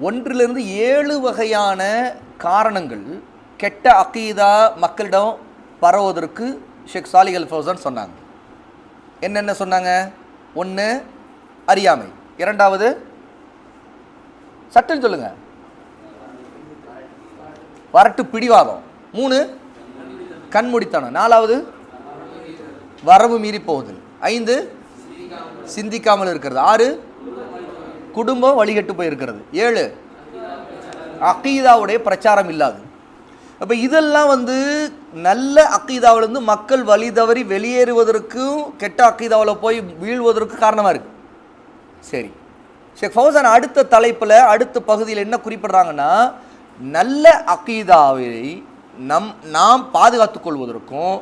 ஒன்றிலிருந்து ஏழு வகையான காரணங்கள் கெட்ட அக்கீதா மக்களிடம் பரவுவதற்கு ஷேக் சாலிக் அல் ஃபௌசான் சொன்னாங்க. என்னென்ன சொன்னாங்க? ஒன்று அறியாமை. இரண்டாவது சட்டம் சொல்லுங்க. வரட்டு பிடிவாதம். மூணு கண்மூடித்தனம். நாலாவது வரவு மீறி போகுதல் ஐந்து சிந்திக்காமல் இருக்கிறது. ஆறு குடும்பம் வழிகட்டு போயிருக்கிறது. ஏழு அக்கீதாவுடைய பிரச்சாரம் இல்லாது. அப்போ இதெல்லாம் வந்து நல்ல அக்கீதாவிலேருந்து மக்கள் வழி தவறி வெளியேறுவதற்கும் கெட்ட அக்கீதாவில் போய் வீழ்வதற்கும் காரணமாக இருக்குது சரி. ஷேக் ஃபௌசான் அடுத்த தலைப்பில் அடுத்த பகுதியில் என்ன குறிப்பிடுறாங்கன்னா நல்ல அக்கீதாவை நம் நாம் பாதுகாத்துக் கொள்வதற்கும்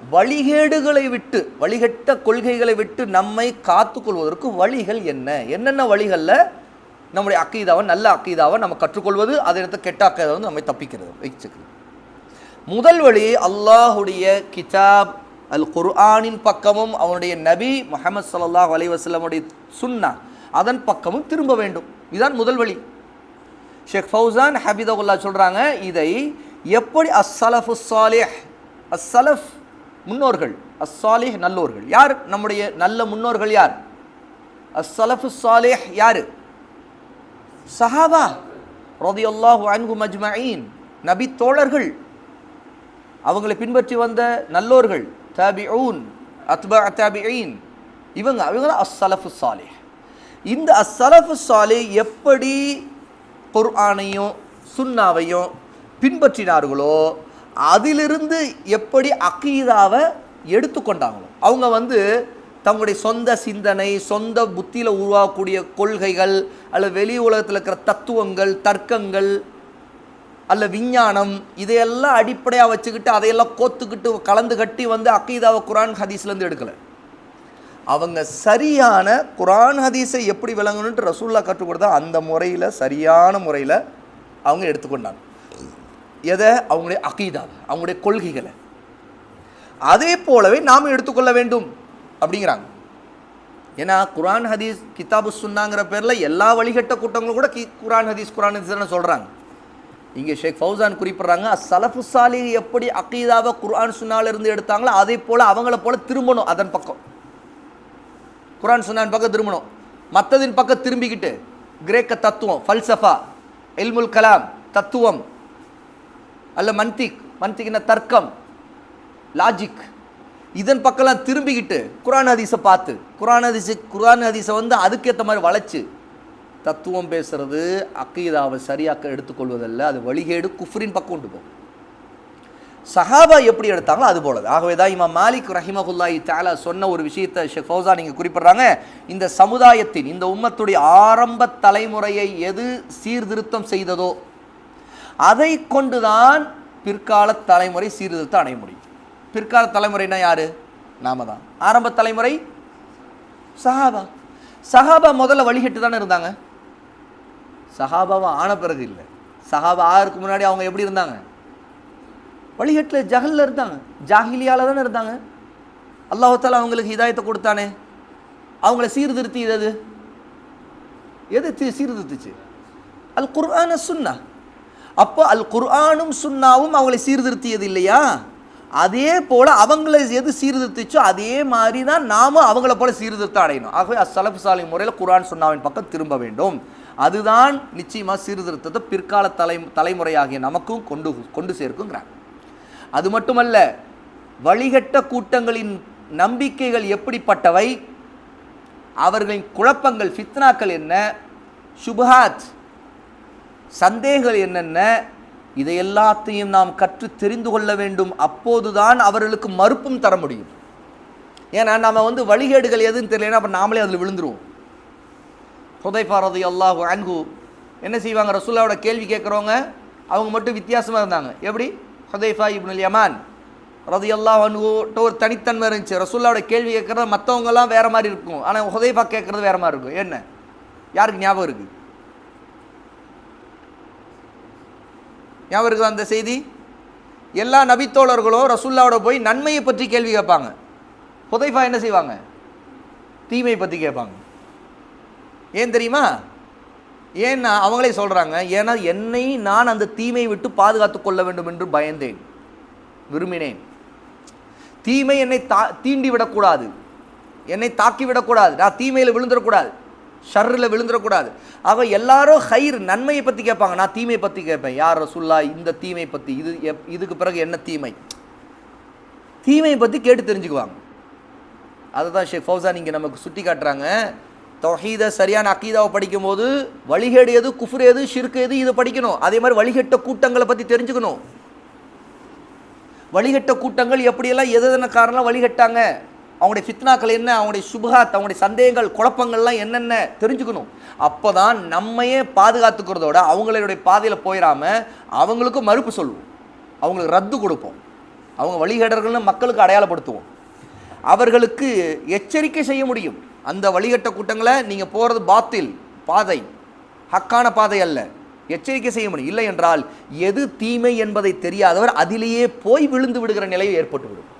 வழிகேடுகளை விட்டு வழிகட்ட கொள்கைகளை விட்டு நம்மை காத்துக்கொள்வதற்கு வழிகள் என்ன? என்னென்ன வழிகளில் நம்முடைய அக்கீதாவை நல்ல அக்கீதாவை நம்ம கற்றுக்கொள்வது? அதை எடுத்து கெட்ட அக்கீதாவை வந்து நம்மை தப்பிக்கிறது வச்சுக்கிறது முதல் வழி அல்லாஹுடைய கிதாப் அல் குர்ஆனின் பக்கமும் அவனுடைய நபி முகமது சல்லாஹ் அலைவாஸ்லமுடைய சுன்னா அதன் பக்கமும் திரும்ப வேண்டும். இதுதான் முதல் வழி. ஷேக் ஃபௌசான் ஹபீதகுல்லா சொல்கிறாங்க இதை எப்படி அஸ்ஸலஃபு சாலிஹ் அஸ்ஸலஃப் முன்னோர்கள் அஸ்ஸாலிஹ் நல்லோர்கள். யார்? நம்முடைய நல்ல முன்னோர்கள் யார்? அஸ்ஸலஃபு சாலிஹ் யார்? சஹாபா ரதியல்லாஹு அன்ஹு மஜ்மயின் நபி தோழர்கள். அவங்களை பின்பற்றி வந்த நல்லோர்கள் தாபிஊன் அத்பா தாபிஈன். இவங்க இவங்க அஸ்ஸலஃபு சாலிஹ் இந்த அஸ்ஸலஃபு சாலிஹ் எப்படி குர்ஆனையும் சுன்னாவையும் பின்பற்றினார்களோ அதிலிருந்து எப்படி அக்கீதாவை எடுத்துக்கொண்டாங்களோ. அவங்க வந்து தங்களுடைய சொந்த சிந்தனை சொந்த புத்தியில் உருவாகக்கூடிய கொள்கைகள் அல்ல வெளி உலகத்தில் இருக்கிற தத்துவங்கள் தர்க்கங்கள் அல்ல விஞ்ஞானம் இதையெல்லாம் அடிப்படையாக வச்சுக்கிட்டு அதையெல்லாம் கோத்துக்கிட்டு கலந்து கட்டி வந்து அக்கீதாவை குரான் ஹதீஸ்லேருந்து எடுக்கலை. அவங்க சரியான குரான் ஹதீஸை எப்படி விளங்கணுன்ட்டு ரசூல்லா கற்றுக் கொடுத்தா அந்த முறையில் சரியான முறையில் அவங்க எடுத்துக்கொண்டாங்க. எதை? அவங்களுடைய அகீதா அவங்களுடைய கொள்கைகளை. அதே போலவே நாம் எடுத்துக்கொள்ள வேண்டும் அப்படிங்கிறாங்க. ஏன்னா குரான் ஹதீஸ் கிதாபு சுன்னாங்கிற பேரில் எல்லா வழிகட்ட கூட்டங்களும் கூட கி குரான் ஹதீஸ் குரான் ஹதீஸ் சொல்கிறாங்க இங்கே ஷேக் ஃபௌசான் குறிப்பிட்றாங்க சலஃபு சாலி எப்படி அகீதாவை குர்ஆன் சுன்னால இருந்து எடுத்தாங்களோ அதே போல் அவங்கள போல திரும்பணும் அதன் பக்கம். குரான் சுன்னான் பக்கம் திரும்பணும். மற்றதின் பக்கம் திரும்பிக்கிட்டு கிரேக்க தத்துவம் ஃபல்சஃபா எல்முல் கலாம் தத்துவம் அல்ல மந்திக் மந்திக்னா தர்க்கம்? லாஜிக் இதன் பக்கம்லாம் திரும்பிக்கிட்டு குரான் ஹதீஸை பார்த்து குரான் ஹதீஸு குரான் ஹதீஸை வந்து அதுக்கேற்ற மாதிரி வளைச்சு. தத்துவம் பேசுறது அக்கீதாவை சரியாக்க எடுத்துக்கொள்வதல்ல அது வழிகேடு குஃப்ரின் பக்கம் கொண்டு போகும். சஹாபா எப்படி எடுத்தாங்களோ அது போலது ஆகவே தான் இமா மாலிக் ரஹிமகுல்லாயி தாலா சொன்ன ஒரு விஷயத்தை ஷேக் ஃபௌசா நீங்கள் குறிப்பிட்றாங்க. இந்த சமுதாயத்தின் இந்த உம்மத்துடைய ஆரம்ப தலைமுறையை எது சீர்திருத்தம் செய்ததோ அதை கொண்டுதான் பிற்கால தலைமுறை சீர்திருத்தம் அடைய முடியும். பிற்கால தலைமுறைனா யாரு? நாம தான். ஆரம்ப தலைமுறை சஹாபா. சஹாபா முதல்ல வழிகட்டு தானே இருந்தாங்க? சஹாபாவை ஆன பிறகு இல்லை. சஹாபா ஆறுக்கு முன்னாடி அவங்க எப்படி இருந்தாங்க? வழிகட்டில் ஜஹல்ல இருந்தாங்க. ஜாகிலியால தானே இருந்தாங்க. அல்லாஹால அவங்களுக்கு இதாயத்தை கொடுத்தானே. அவங்கள சீர்திருத்தி எது? எது சீர்திருத்துச்சு? அல் குர்ஆன சுன்னா அப்போ அல் குர்ஆனும் சுன்னாவும் அவங்களை சீர்திருத்தியது இல்லையா அதே போல் அவங்கள எது சீர்திருத்திச்சோ அதே மாதிரி தான் நாமும் அவங்கள போல சீர்திருத்தம் அடையணும். ஆகவே அசலப்பு சாலை முறையில் குரான் சுன்னாவின் பக்கம் திரும்ப வேண்டும். அதுதான் நிச்சயமாக சீர்திருத்தத்தை பிற்கால தலை தலைமுறையாகிய நமக்கும் கொண்டு கொண்டு சேர்க்குங்கிறாங்க அது மட்டுமல்ல வழிகட்ட கூட்டங்களின் நம்பிக்கைகள் எப்படிப்பட்டவை? அவர்களின் குழப்பங்கள் ஃபித்னாக்கள் என்ன? சுபஹாத் சந்தேகங்கள் என்னென்ன? இதை எல்லாத்தையும் நாம் கற்று தெரிந்து கொள்ள வேண்டும். அப்போதுதான் அவர்களுக்கு மறுப்பும் தர முடியும். ஏன்னா நம்ம வந்து வழிகேடுகள் எதுன்னு தெரியலன்னா அப்போ நாமளே அதில் விழுந்துருவோம். ஹுதைஃபாரதி அல்லாஹு அன்ஹு என்ன செய்வாங்க? ரசூல்லாவோட கேள்வி கேட்குறவங்க அவங்க மட்டும் வித்தியாசமாக இருந்தாங்க. எப்படி? ஹுதைஃபா இப்னுல் யமான் ரதி அல்லாஹ் அன்ஹுட்ட ஒரு தனித்தன்மை இருந்துச்சு. ரசூல்லாவோட கேள்வி கேட்குறது மற்றவங்கலாம் வேறு மாதிரி இருக்கும். ஆனால் ஹுதைஃபா கேட்குறது வேறு மாதிரி இருக்கும். என்ன? யாருக்கு ஞாபகம் இருக்குது ஞாபகம் இருக்குதா அந்த செய்தி? எல்லா நபித்தோழர்களோ ரசுல்லாவோட போய் நன்மையை பற்றி கேள்வி கேட்பாங்க. புதைஃபா என்ன செய்வாங்க? தீமை பற்றி கேட்பாங்க. ஏன் தெரியுமா? ஏன்னா அவங்களே சொல்கிறாங்க ஏன்னா என்னை நான் அந்த தீமையை விட்டு பாதுகாத்து கொள்ள வேண்டும் என்று பயந்தேன். விரும்பினேன். தீமை என்னை தா தீண்டி விடக்கூடாது என்னை தாக்கி விடக்கூடாது நான் தீமையில் விழுந்துடக்கூடாது. ஷர்ரில் விழுந்துடக்கூடாது ஆக எல்லாரும் ஹைர் நன்மையை பற்றி கேட்பாங்க. நான் தீமையை பற்றி கேட்பேன். யார் ரசுல்லா இந்த தீமை பற்றி இது எப் இதுக்கு பிறகு என்ன தீமை? தீமையை பற்றி கேட்டு தெரிஞ்சுக்குவாங்க. அதுதான் ஷேக் ஃபௌசான் இங்கே நமக்கு சுட்டி காட்டுறாங்க. தொஹீத சரியான அக்கீதாவை படிக்கும்போது வழிகேடு எது குஃபுர் எது ஷிர்கு எது இதை படிக்கணும். அதே மாதிரி வழிகட்ட கூட்டங்களை பற்றி தெரிஞ்சுக்கணும். வழிகட்ட கூட்டங்கள் எப்படியெல்லாம் எது எதன காரணம் வழிகட்டாங்க? அவங்களுடைய ஃபித்னாக்கள் என்ன அவங்களுடைய சுபகாத் அவங்களுடைய சந்தேகங்கள் குழப்பங்கள்லாம் என்னென்ன தெரிஞ்சுக்கணும். அப்போ தான் நம்மையே பாதுகாத்துக்கிறதோட அவங்களுடைய பாதையில் போயிடாமல் அவங்களுக்கும் மறுப்பு சொல்லுவோம். அவங்களுக்கு ரத்து கொடுப்போம். அவங்க வழிகேடர்கள்னு மக்களுக்கு அடையாளப்படுத்துவோம். அவர்களுக்கு எச்சரிக்கை செய்ய முடியும். அந்த வழிகட்ட கூட்டங்களை நீங்கள் போகிறது பாத்தில் பாதை. ஹக்கான பாதை அல்ல. எச்சரிக்கை செய்ய முடியும். இல்லை என்றால் எது தீமை என்பதை தெரியாதவர் அதிலேயே போய் விழுந்து விடுகிற நிலை ஏற்பட்டுவிடும்.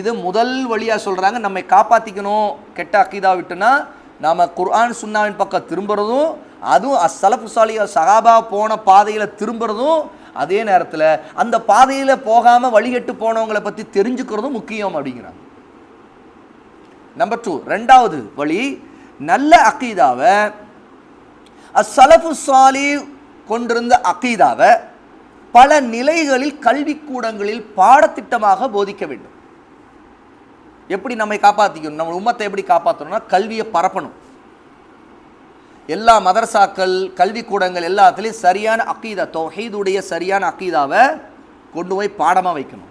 இது முதல் வழியாக சொல்கிறாங்க நம்மை காப்பாற்றிக்கணும் கெட்ட அக்கீதா விட்டுனா நாம் குர்ஆன் சுன்னாவின் பக்கம் திரும்புறதும் அதுவும் அசலபுசாலிய சகாபா போன பாதையில் திரும்புறதும் அதே நேரத்தில் அந்த பாதையில் போகாமல் வழிகட்டு போனவங்களை பற்றி தெரிஞ்சுக்கிறதும் முக்கியம் அப்படிங்கிறாங்க. நம்பர் டூ ரெண்டாவது வழி நல்ல அக்கீதாவை அசலபு சாலி கொண்டிருந்த அக்கீதாவை பல நிலைகளில் கல்விக்கூடங்களில் பாடத்திட்டமாக போதிக்க வேண்டும். எப்படி நம்மை காப்பாற்றிக்கணும் நம்ம உம்மத்தை எப்படி காப்பாற்றணும்னா கல்வியை பரப்பணும். எல்லா மதரசாக்கள் கல்விக்கூடங்கள் எல்லாத்துலேயும் சரியான அக்கீதா தொஹீதுடைய சரியான அக்கீதாவை கொண்டு போய் பாடமாக வைக்கணும்.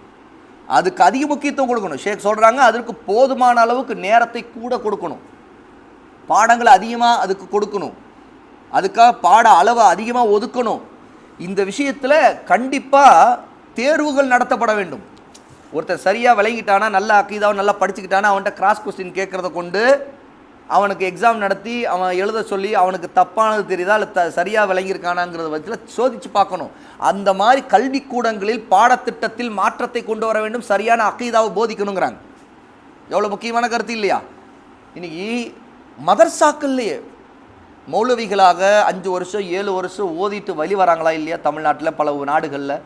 அதுக்கு அதிக முக்கியத்துவம் கொடுக்கணும். ஷேக் சொல்கிறாங்க அதற்கு போதுமான அளவுக்கு நேரத்தை கூட கொடுக்கணும். பாடங்களை அதிகமாக அதுக்கு கொடுக்கணும். அதுக்காக பாட அளவை அதிகமாக ஒதுக்கணும். இந்த விஷயத்தில் கண்டிப்பாக தேர்வுகள் நடத்தப்பட வேண்டும். ஒருத்தர் சரியாக விளங்கிட்டானா நல்ல அக்கீதாவும் நல்லா படிச்சுக்கிட்டானா அவன்கிட்ட கிராஸ் கொஸ்டின் கேட்குறத கொண்டு அவனுக்கு எக்ஸாம் நடத்தி அவன் எழுத சொல்லி அவனுக்கு தப்பானது தெரியுதா இல்லை த சரியாக விளங்கியிருக்கானாங்கிறத வச்சு சோதித்து பார்க்கணும். அந்த மாதிரி கல்விக்கூடங்களில் பாடத்திட்டத்தில் மாற்றத்தை கொண்டு வர வேண்டும் சரியான அக்கீதாவை போதிக்கணுங்கிறாங்க. எவ்வளோ முக்கியமான கருத்து இல்லையா? இன்னைக்கு மதர்சாக்கள்லையே மௌலவிகளாக அஞ்சு வருஷம் ஏழு வருஷம் ஓதிட்டு வழி வராங்களா இல்லையா தமிழ்நாட்டில் பல நாடுகளில்?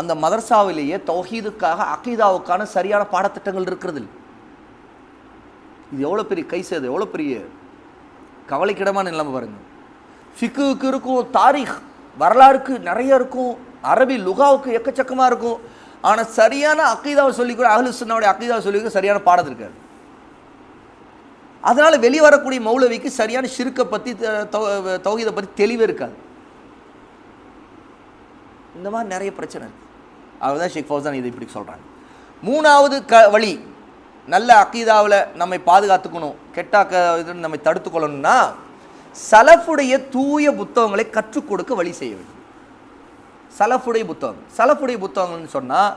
அந்த மதர்சாவிலேயே தௌஹீதுக்காக அகீதாவுக்கான சரியான பாடத்திட்டங்கள் இருக்கிறது இது எவ்வளோ பெரிய கை சேது எவ்வளோ பெரிய கவலைக்கிடமான நிலைமை பாருங்க. ஃபிக்குவுக்கு இருக்கும் தாரிக் வரலாறுக்கு நிறைய இருக்கும் அரபி லுகாவுக்கு எக்கச்சக்கமாக இருக்கும். ஆனால் சரியான அக்கீதாவை சொல்லி கூட அஹ்லு அக்கீதாவை சொல்லி கூட சரியான பாடம் இருக்காது. அதனால் வெளிவரக்கூடிய மௌலவிக்கு சரியான சிறுக்கை பற்றி தௌஹீதை பற்றி தெளிவே இருக்காது. இந்த மாதிரி நிறைய பிரச்சனை அவ்வளோ தான் ஷேக் ஃபௌசான் இதை இப்படி சொல்கிறாங்க மூணாவது க வழி நல்ல அக்கீதாவில் நம்மை பாதுகாத்துக்கணும் கெட்ட அக்க இது நம்மை தடுத்துக்கொள்ளணும்னா சலஃபுடைய தூய புத்தகங்களை கற்றுக் கொடுக்க வழி செய்ய வேண்டும். சலஃபுடைய புத்தகம். சலஃபுடைய புத்தகங்கள்னு சொன்னால்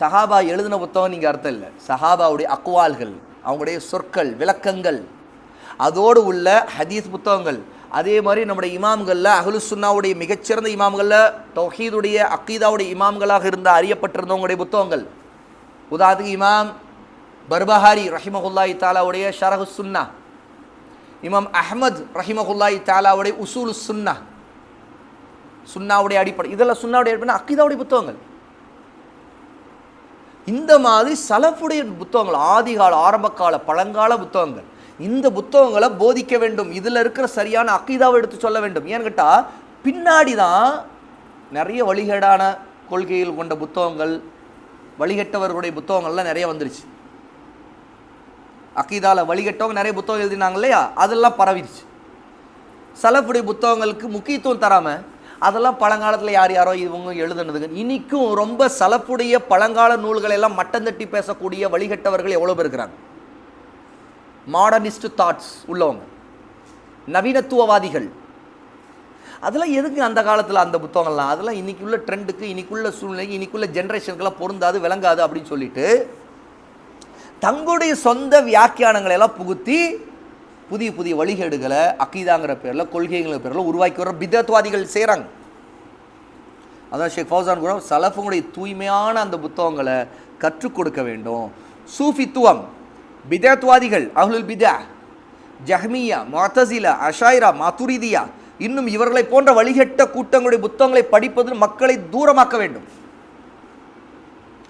சஹாபா எழுதின புத்தகம் நீங்கள் அர்த்தம் இல்லை. சஹாபாவுடைய அக்வால்கள் அவங்களுடைய சொற்கள் விளக்கங்கள் அதோடு உள்ள ஹதீஸ் புத்தகங்கள் அதே மாதிரி நம்முடைய இமாம்களில் அகலுசுன்னாவுடைய மிகச்சிறந்த இமாம்களில் தொஹீதுடைய அக்கீதாவுடைய இமாம்களாக இருந்த அறியப்பட்டிருந்தவங்களுடைய புத்தகங்கள். உதாரணத்துக்கு இமாம் பர்பஹாரி ரஹிமஹுல்லாய் தாலாவுடைய ஷரஹு சுன்னா. இமாம் அஹ்மத் ரஹிமஹுல்லாய் தாலாவுடைய உசூலு சுன்னா. சுன்னாவுடைய அடிப்படை இதெல்லாம் சுன்னாவுடைய அடிப்படை அக்கீதாவுடைய புத்தகங்கள். இந்த மாதிரி சலஃபுடைய புத்தகங்கள் ஆதிகால ஆரம்பகால பழங்கால புத்தகங்கள். இந்த புத்தகங்களை போதிக்க வேண்டும். இதில் இருக்கிற சரியான அக்கீதாவை எடுத்து சொல்ல வேண்டும். ஏன்னு கேட்டால் பின்னாடி தான் நிறைய வழிகேடான கொள்கைகள் கொண்ட புத்தகங்கள் வழிகட்டவர்களுடைய புத்தகங்கள்லாம் நிறைய வந்துருச்சு. அக்கீதாவில் வழிகட்டவங்க நிறைய புத்தகம் எழுதினாங்க இல்லையா? அதெல்லாம் பரவிடுச்சு. சலப்புடைய புத்தகங்களுக்கு முக்கியத்துவம் தராமல் அதெல்லாம் பழங்காலத்தில் யார் யாரோ இவங்க எழுதுனதுங்க. இன்றைக்கும் ரொம்ப சலப்புடைய பழங்கால நூல்களை எல்லாம் மட்டம் தட்டி பேசக்கூடிய வழிகட்டவர்கள் எவ்வளோ பேர் இருக்கிறாங்க? மாடர்னிஸ்ட் தாட்ஸ் உள்ளவங்க நவீனத்துவவாதிகள். அதெல்லாம் எதுக்கு அந்த காலத்தில் அந்த புத்தகங்கள்லாம்? அதெல்லாம் இன்னைக்கு உள்ள ட்ரெண்டுக்கு இன்றைக்குள்ள சூழ்நிலைக்கு இன்றைக்குள்ள ஜென்ரேஷனுக்கெல்லாம் பொருந்தாது விளங்காது அப்படின்னு சொல்லிட்டு தங்களுடைய சொந்த வியாக்கியானங்களை எல்லாம் புகுத்தி புதிய புதிய வழிகேடுகளை அக்கீதாங்கிற பேரில் கொள்கைங்கிற பேரில் உருவாக்கி வர பிதத்வாதிகள் செய்கிறாங்க அதான் ஷேக் ஃபௌசான் கூட சலஃபுங்களுடைய தூய்மையான அந்த புத்தகங்களை கற்றுக் கொடுக்க வேண்டும். சூஃபித்துவம். பிதத்வாதிகள் அஹ்லுல் பிதா ஜஹ்மியா மொத்தசிலா அஷாயிரா மாத்துரிதியா இன்னும் இவர்களை போன்ற வழிகட்ட கூட்டங்களுடைய புத்தகங்களை படிப்பதில் மக்களை தூரமாக்க வேண்டும்.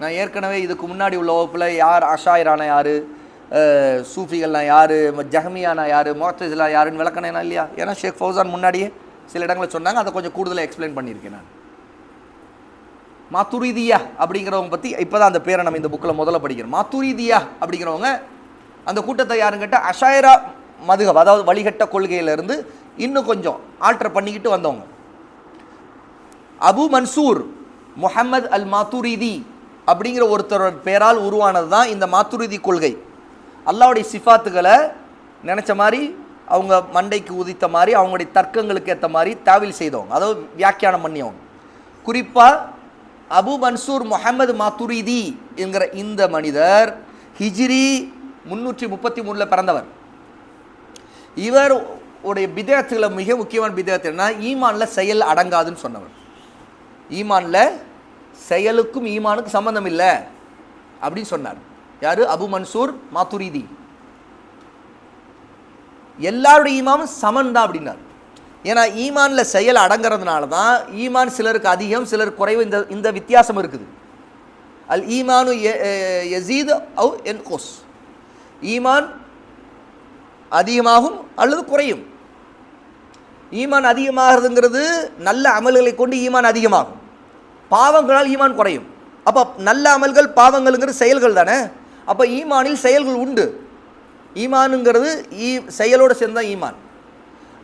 நான் ஏற்கனவே இதுக்கு முன்னாடி உள்ள வகுப்பில் யார் அஷாயிரானா யார்? சூஃபிகள்னா யார்? ஜஹமியானா யார்? மொத்தசிலா யாருன்னு விளக்கணேனா இல்லையா? ஏன்னா ஷேக் ஃபௌசான் முன்னாடியே சில இடங்களில் சொன்னாங்க. அதை கொஞ்சம் கூடுதலாக எக்ஸ்பிளைன் பண்ணியிருக்கேன் நான். மாத்துரிதியா அப்படிங்கிறவங்க பற்றி இப்போ தான் அந்த பேரை நம்ம இந்த புக்கில் முதல்ல படிக்கிறோம். மாத்துரிதியா அப்படிங்கிறவங்க அந்த கூட்டத்தை யாருன்னு கேட்டால் அஷாயரா மதுகப் அதாவது வழிகட்ட கொள்கையிலேருந்து இன்னும் கொஞ்சம் ஆல்டர் பண்ணிக்கிட்டு வந்தவங்க. அபு மன்சூர் முஹம்மது அல் மாத்துரிதி அப்படிங்கிற ஒருத்தரோட பேரால் உருவானது தான் இந்த மாத்துரிதி கொள்கை. அல்லாவுடைய சிஃபாத்துகளை நினச்ச மாதிரி அவங்க மண்டைக்கு உதித்த மாதிரி அவங்களுடைய தர்க்கங்களுக்கு ஏற்ற மாதிரி தாவில் செய்தவங்க. அதாவது வியாக்கியானம் பண்ணியவங்க. குறிப்பாக அபு மன்சூர் முஹம்மது மாத்துரிதி என்கிற இந்த மனிதர் ஹிஜ்ரி முன்னூற்றி முப்பத்தி மூணில் பிறந்தவர். இவர் உடைய பிதயத்துல மிக முக்கியமான பிதயத்து என்ன ஈமானில் செயல் அடங்காதுன்னு சொன்னவர். ஈமானில் செயலுக்கும் ஈமானுக்கும் சம்பந்தம் இல்லை அப்படின்னு சொன்னார். யார்? அபு மன்சூர் மாத்துரிதி. எல்லாருடைய ஈமானும் சமன் தான் அப்படின்னார். ஏன்னா ஈமானில் செயல் அடங்குறதுனால தான் ஈமான் சிலருக்கு அதிகம் சிலருக்கு குறைவு இந்த இந்த வித்தியாசம் இருக்குது. அல் ஈமானு எசீது அவு என் கோஸ். ஈமான் அதிகமாகும் அல்லது குறையும். ஈமான் அதிகமாகிறதுங்கிறது நல்ல அமல்களை கொண்டு ஈமான் அதிகமாகும். பாவங்களால் ஈமான் குறையும். அப்போ நல்ல அமல்கள் பாவங்கள்ங்கிறது செயல்கள் தானே? அப்போ ஈமானில் செயல்கள் உண்டு. ஈமானுங்கிறது ஈ செயலோடு சேர்ந்தால் ஈமான்.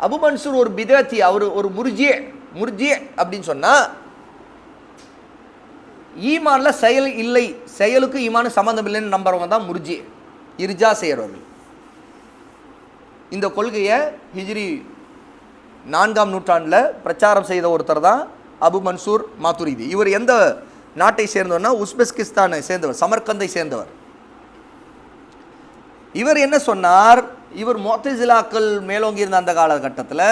அபு மன்சூர் ஒரு பிதாத்தி அவர் ஒரு முர்ஜியே முர்ஜிய அப்படின்னு சொன்னால் ஈமானில் செயல் இல்லை செயலுக்கு ஈமானு சம்மந்தம் இல்லைன்னு நம்புறவங்க தான் முர்ஜி இர்ஜா செய்கிறவர்கள் இந்த கொள்கையை ஹிஜ்ரி நான்காம் நூற்றாண்டில் பிரச்சாரம் செய்த ஒருத்தர் தான் அபு மன்சூர் மாத்துரிதி. இவர் எந்த நாட்டை சேர்ந்தவர்னா உஸ்பெஸ்கிஸ்தானை சேர்ந்தவர் சமர்கந்தை சேர்ந்தவர். இவர் என்ன சொன்னார்? இவர் மோத்தசிலாக்கள் மேலோங்கி இருந்த அந்த காலகட்டத்தில்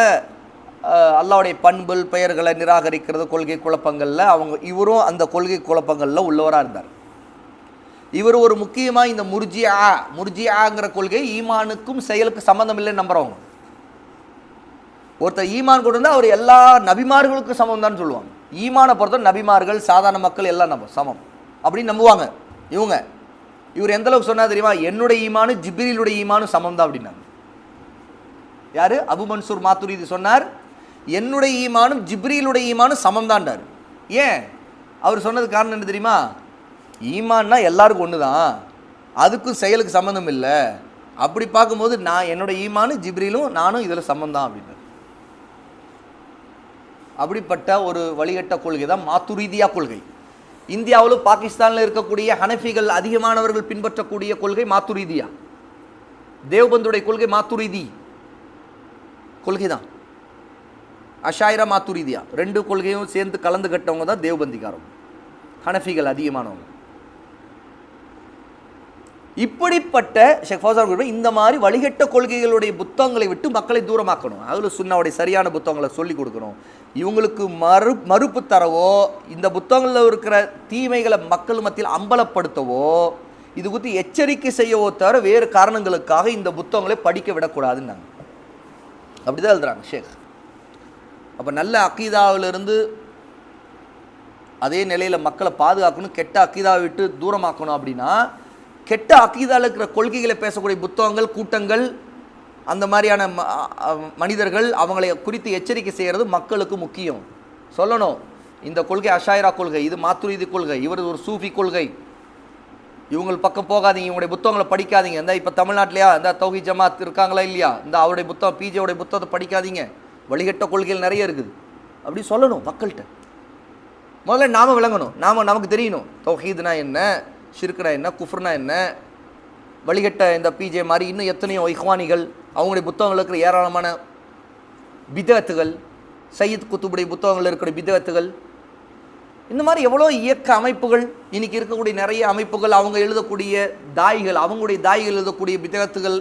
அல்லாவுடைய பண்புகள் பெயர்களை நிராகரிக்கிறது கொள்கை குழப்பங்களில் அவங்க இவரும் அந்த கொள்கை குழப்பங்களில் உள்ளவராக இருந்தார். இவர் ஒரு முக்கியமாக இந்த முர்ஜியா முர்ஜியாங்கிற கொள்கை ஈமானுக்கும் செயலுக்கு சம்மந்தம் இல்லைன்னு நம்புகிறவங்க ஒருத்தர் ஈமான் கொண்டு வந்தால் அவர் எல்லா நபிமார்களுக்கும் சமம் தான் சொல்லுவாங்க. ஈமானை பொறுத்த நபிமார்கள் சாதாரண மக்கள் எல்லாம் நம்ம சமம் அப்படின்னு நம்புவாங்க. இவங்க. இவர் எந்த அளவுக்கு சொன்னால் தெரியுமா? என்னுடைய ஈமானு ஜிப்ரிலுடைய ஈமானு சமம் தான் அப்படின்னாங்க. யார்? அபு மன்சூர் மாத்துரி இது சொன்னார் என்னுடைய ஈமானும் ஜிப்ரிலுடைய ஈமானும் சமம் தான்டார் ஏன்? அவர் சொன்னது காரணம் என்ன தெரியுமா? ஈமான்னா எல்லாருக்கும் ஒன்று தான் அதுக்கும் செயலுக்கு சம்மந்தம் இல்லை. அப்படி பார்க்கும்போது நான் என்னோடய ஈமானு ஜிப்ரிலும் நானும் இதில் சம்மந்தான் அப்படின்னு அப்படிப்பட்ட ஒரு வழிகட்ட கொள்கை தான் மாத்துரீதியா கொள்கை. இந்தியாவிலும் பாகிஸ்தானில் இருக்கக்கூடிய ஹனஃபிகள் அதிகமானவர்கள் பின்பற்றக்கூடிய கொள்கை மாத்துரீதியா? தேவ்பந்துடைய கொள்கை மாத்துரீதி. கொள்கை தான் அஷாயிரா மாத்துரீதியா? ரெண்டு கொள்கையும் சேர்ந்து கலந்து கட்டவங்க தான் தேவ்பந்திக்காரவங்க ஹனஃபிகள் அதிகமானவங்க. இப்படிப்பட்ட ஷேக் ஃபௌசான் குறிப்பிட்ட இந்த மாதிரி வழிகட்ட கொள்கைகளுடைய புத்தகங்களை விட்டு மக்களை தூரமாக்கணும். அதில் சுண்ணாவுடைய சரியான புத்தகங்களை சொல்லி கொடுக்கணும். இவங்களுக்கு மறு மறுப்பு தரவோ இந்த புத்தகங்களில் இருக்கிற தீமைகளை மக்கள் மத்தியில் அம்பலப்படுத்தவோ இது குறித்து எச்சரிக்கை செய்யவோ தவிர வேறு காரணங்களுக்காக இந்த புத்தகங்களை படிக்க விடக்கூடாதுன்னாங்க. அப்படி தான் எழுதுறாங்க ஷேக். அப்போ நல்ல அக்கீதாவிலிருந்து அதே நிலையில் மக்களை பாதுகாக்கணும் கெட்ட அக்கீதாவை விட்டு தூரமாக்கணும் அப்படின்னா கெட்ட அக்கீதாவில் இருக்கிற கொள்கைகளை பேசக்கூடிய புத்தகங்கள் கூட்டங்கள் அந்த மாதிரியான ம- மனிதர்கள் அவங்களை குறித்து எச்சரிக்கை செய்கிறது மக்களுக்கு முக்கியம். சொல்லணும். இந்த கொள்கை அஷாயிரா கொள்கை இது மாத்துரீதி கொள்கை இவர் ஒரு சூஃபி கொள்கை. இவங்கள் பக்கம் போகாதீங்க இவங்களுடைய புத்தகங்களை படிக்காதீங்க. இந்த இப்போ தமிழ்நாட்டிலையா? இந்த தௌஹி ஜமாத் இருக்காங்களா இல்லையா? இந்த அவருடைய புத்தகம் பிஜேவுடைய புத்தகத்தை படிக்காதீங்க. வழிகட்ட கொள்கைகள் நிறைய இருக்குது. அப்படி சொல்லணும் மக்கள்கிட்ட. முதல்ல நாம விளங்கணும். நாம நமக்கு தெரியணும். தௌஹீதுனா என்ன? ஷிர்க்னா என்ன குஃப்ர்னா என்ன? வழிகட்ட இந்த பிஜே மாதிரி இன்னும் எத்தனையோ இஹ்வானிகள் அவங்களுடைய புத்தகங்கள் இருக்கிற ஏராளமான பிதத்துகள் சையத் குத்துபுடைய புத்தகங்கள் இருக்கிற பிதத்துகள் இந்த மாதிரி எவ்வளோ இயக்க அமைப்புகள் இன்னைக்கு இருக்கக்கூடிய நிறைய அமைப்புகள் அவங்க எழுதக்கூடிய தாய்கள் அவங்களுடைய தாய்கள் எழுதக்கூடிய விதகத்துகள்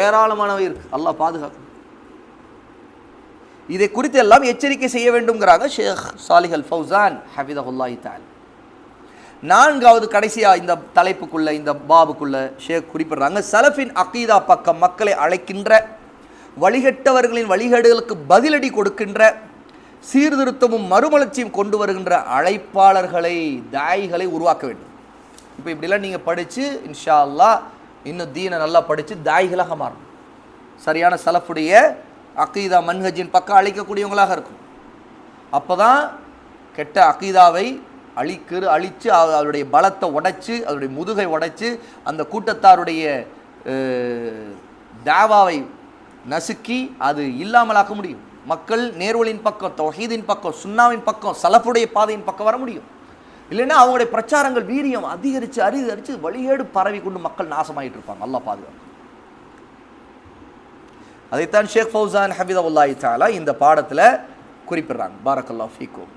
ஏராளமானவை இருக்குது அல்லாஹ் பாதுகாக்கும். இதை குறித்து எல்லாம் எச்சரிக்கை செய்ய வேண்டும்ங்கிறாங்க ஷேக் சாலிஹல் அல் ஃபௌசான் ஹஃபிதஹுல்லாஹி தால் நான்காவது கடைசியாக இந்த தலைப்புக்குள்ள இந்த பாபுக்குள்ளே ஷேக் குறிப்பிடுறாங்க. சலஃபின் அகீதா பக்கம் மக்களை அழைக்கின்ற வழிகட்டவர்களின் வழிகேடுகளுக்கு பதிலடி கொடுக்கின்ற சீர்திருத்தமும் மறுமலர்ச்சியும் கொண்டு வருகின்ற அழைப்பாளர்களை தாய்களை உருவாக்க வேண்டும். இப்போ இப்படிலாம் நீங்கள் படித்து இன்ஷா அல்லாஹ் இன்னும் தீனை நல்லா படித்து தாய்களாக மாறணும். சரியான சலஃபுடைய அக்கீதா மன்ஹஜின் பக்கம் அழைக்கக்கூடியவங்களாக இருக்கும். அப்போ தான் கெட்ட அக்கீதாவை அழிக்கிற அழித்து அவருடைய பலத்தை உடைச்சு அதனுடைய முதுகை உடைச்சு அந்த கூட்டத்தாருடைய தேவாவை தாவாவை நசுக்கி அது இல்லாமலாக்க முடியும். மக்கள் நேர்வழியின் பக்கம் தொஹீதின் பக்கம் சுண்ணாவின் பக்கம் சலப்புடைய பாதையின் பக்கம் வர முடியும். இல்லைன்னா அவங்களுடைய பிரச்சாரங்கள் வீரியம் அதிகரித்து அதிகரித்து வழியேடு பரவி கொண்டு மக்கள் நாசமாயிட்டு இருப்பாங்க. நல்லா பாதுகாப்பு அதைத்தான் ஷேக் ஃபௌசான் ஹபீதவுல்லாஹி தாலா இந்த பாடத்தில் குறிப்பிடுறாங்க. பாரக்கல்லாஹ் ஃபீக்கும்.